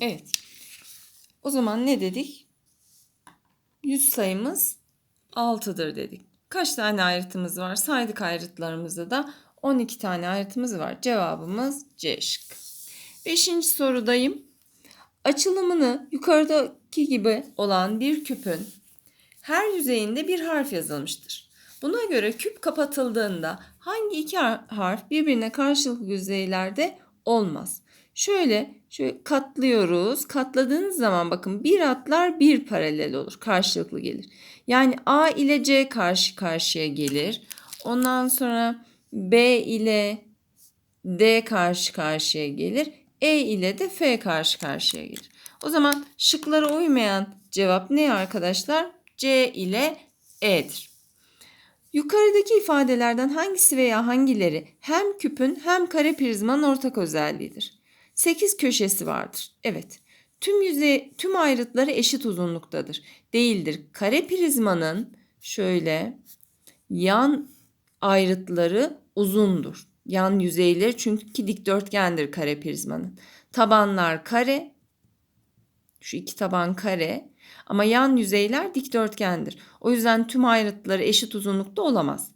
Evet. O zaman ne dedik? Yüz sayımız 6'dır dedik. Kaç tane ayrıtımız var? Saydık ayrıtlarımızda da 12 tane ayrıtımız var. Cevabımız C şıkkı. Beşinci sorudayım. Açılımını yukarıdaki gibi olan bir küpün her yüzeyinde bir harf yazılmıştır. Buna göre küp kapatıldığında hangi iki har- harf birbirine karşılıklı yüzeylerde olmaz? Şöyle, şöyle katlıyoruz. Katladığınız zaman bakın bir atlar bir paralel olur. Karşılıklı gelir. Yani A ile C karşı karşıya gelir. Ondan sonra B ile D karşı karşıya gelir. E ile de F karşı karşıya gelir. O zaman şıklara uymayan cevap ne arkadaşlar? C ile E'dir. Yukarıdaki ifadelerden hangisi veya hangileri hem küpün hem kare prizmanın ortak özelliğidir? 8 köşesi vardır. Evet. Tüm yüzey tüm ayrıtları eşit uzunluktadır. Değildir. Kare prizmanın şöyle yan ayrıtları uzundur. Yan yüzeyleri çünkü dikdörtgendir kare prizmanın. Tabanlar kare. Şu iki taban kare. Ama yan yüzeyler dikdörtgendir. O yüzden tüm ayrıtları eşit uzunlukta olamaz.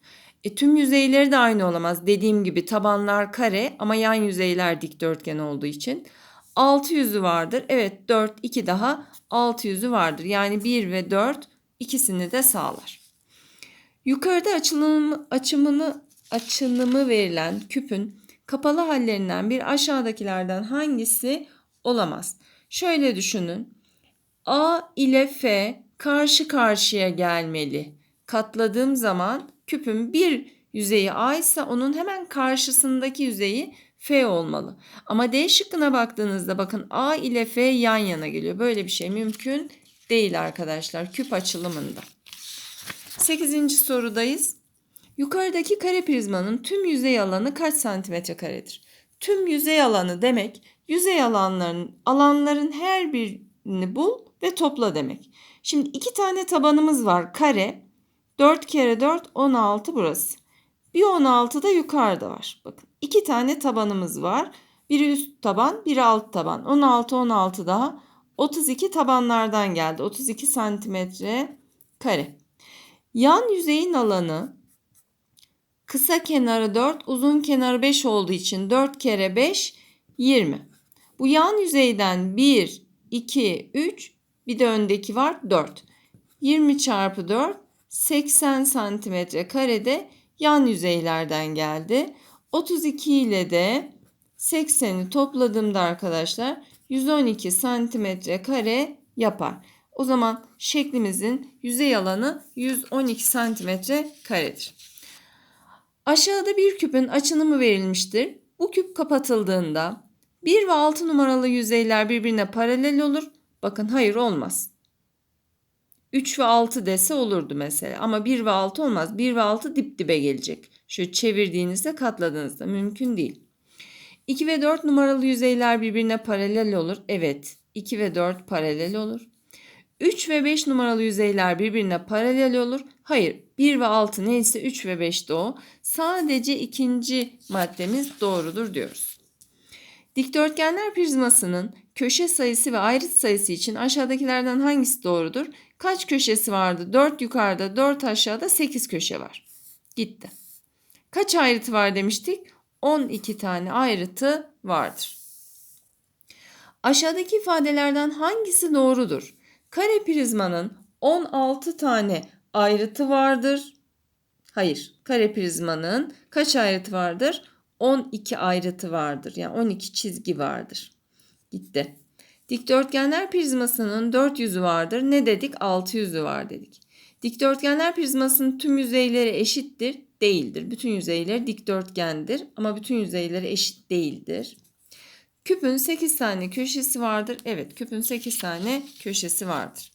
E, tüm yüzeyleri de aynı olamaz. Dediğim gibi tabanlar kare ama yan yüzeyler dikdörtgen olduğu için. 6 yüzü vardır. Evet 4, 2 daha 6 yüzü vardır. Yani 1 ve 4 ikisini de sağlar. Yukarıda açılım, açımını, açılımı verilen küpün kapalı hallerinden bir aşağıdakilerden hangisi olamaz? Şöyle düşünün. A ile F karşı karşıya gelmeli. Katladığım zaman küpün bir yüzeyi A ise onun hemen karşısındaki yüzeyi F olmalı. Ama D şıkkına baktığınızda bakın A ile F yan yana geliyor. Böyle bir şey mümkün değil arkadaşlar küp açılımında. 8. sorudayız. Yukarıdaki kare prizmanın tüm yüzey alanı kaç santimetre karedir? Tüm yüzey alanı demek yüzey alanların alanların her birini bul ve topla demek. Şimdi iki tane tabanımız var kare. 4 kere 4 16 burası. Bir 16 da yukarıda var. Bakın iki tane tabanımız var. Biri üst taban, biri alt taban. 16 16 daha 32 tabanlardan geldi. 32 santimetre kare. Yan yüzeyin alanı kısa kenarı 4, uzun kenarı 5 olduğu için 4 kere 5 20. Bu yan yüzeyden 1, 2, 3 bir de öndeki var 4. 20 çarpı 4 80 santimetre karede yan yüzeylerden geldi. 32 ile de 80'i topladığımda arkadaşlar 112 santimetre kare yapar. O zaman şeklimizin yüzey alanı 112 santimetre karedir. Aşağıda bir küpün açınımı verilmiştir. Bu küp kapatıldığında 1 ve 6 numaralı yüzeyler birbirine paralel olur. Bakın hayır olmaz. 3 ve 6 dese olurdu mesela ama 1 ve 6 olmaz. 1 ve 6 dip dibe gelecek. Şöyle çevirdiğinizde katladığınızda mümkün değil. 2 ve 4 numaralı yüzeyler birbirine paralel olur. Evet 2 ve 4 paralel olur. 3 ve 5 numaralı yüzeyler birbirine paralel olur. Hayır 1 ve 6 neyse 3 ve 5 de o. Sadece ikinci maddemiz doğrudur diyoruz. Dikdörtgenler prizmasının köşe sayısı ve ayrıt sayısı için aşağıdakilerden hangisi doğrudur? Kaç köşesi vardı? 4 yukarıda, 4 aşağıda, 8 köşe var. Gitti. Kaç ayrıtı var demiştik? 12 tane ayrıtı vardır. Aşağıdaki ifadelerden hangisi doğrudur? Kare prizmanın 16 tane ayrıtı vardır. Hayır, kare prizmanın kaç ayrıtı vardır? 12 ayrıtı vardır. Yani 12 çizgi vardır. Gitti. Dikdörtgenler prizmasının 4 yüzü vardır. Ne dedik? 6 yüzü var dedik. Dikdörtgenler prizmasının tüm yüzeyleri eşittir. Değildir. Bütün yüzeyleri dikdörtgendir ama bütün yüzeyleri eşit değildir. Küpün 8 tane köşesi vardır. Evet, küpün 8 tane köşesi vardır.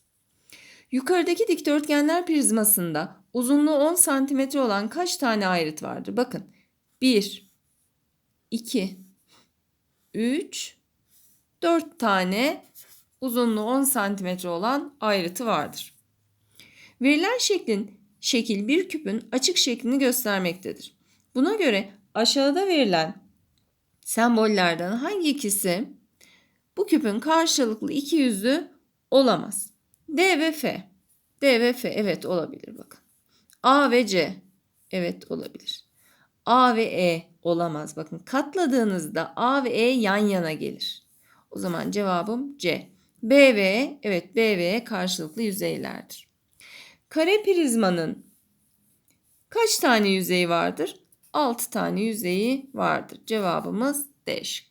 Yukarıdaki dikdörtgenler prizmasında uzunluğu 10 cm olan kaç tane ayrıt vardır? Bakın. 1 2 3 4 tane uzunluğu 10 cm olan ayrıtı vardır. Verilen şeklin şekil bir küpün açık şeklini göstermektedir. Buna göre aşağıda verilen sembollerden hangi ikisi Bu küpün karşılıklı iki yüzü olamaz. D ve F. D ve F evet olabilir bakın. A ve C evet olabilir. A ve E olamaz. Bakın katladığınızda A ve E yan yana gelir. O zaman cevabım C. B ve E, evet B ve E karşılıklı yüzeylerdir. Kare prizmanın kaç tane yüzeyi vardır? 6 tane yüzeyi vardır. Cevabımız D şıkkı.